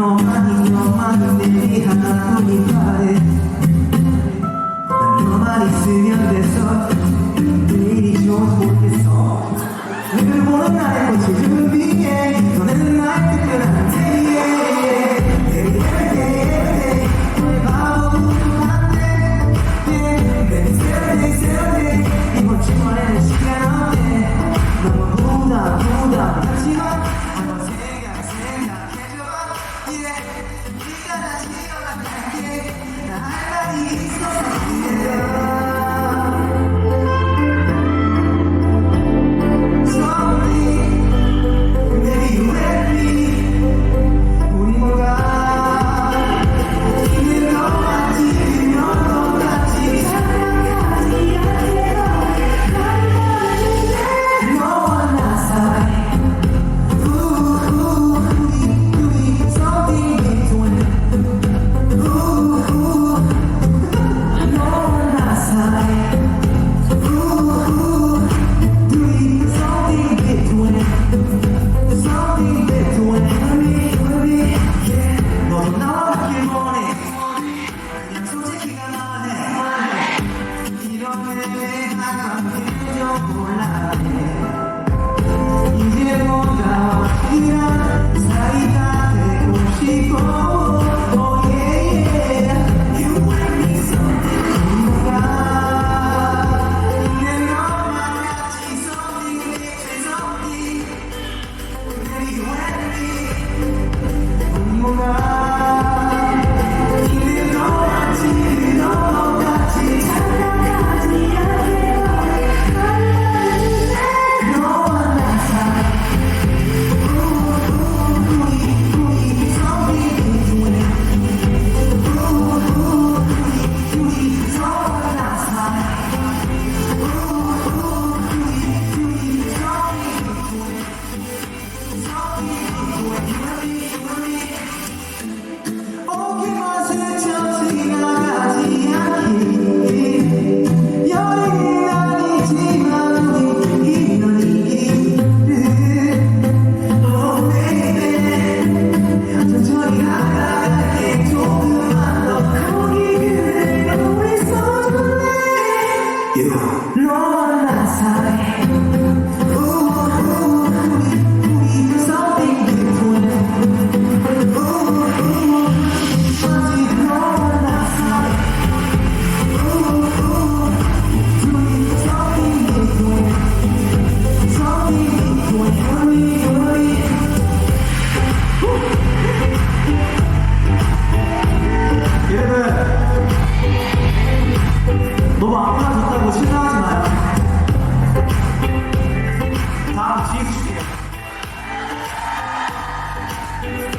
너만이 너만이 내리 하나뿐인 바래 난 너만 있으면 돼서 내일이 좋은 못했어. 늘 보는 나의 모습 Yeah. 이제보다 You know my side. Ooh.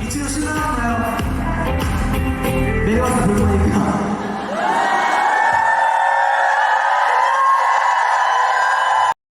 이치도 신나나요? 내일 와서 볼 거니까.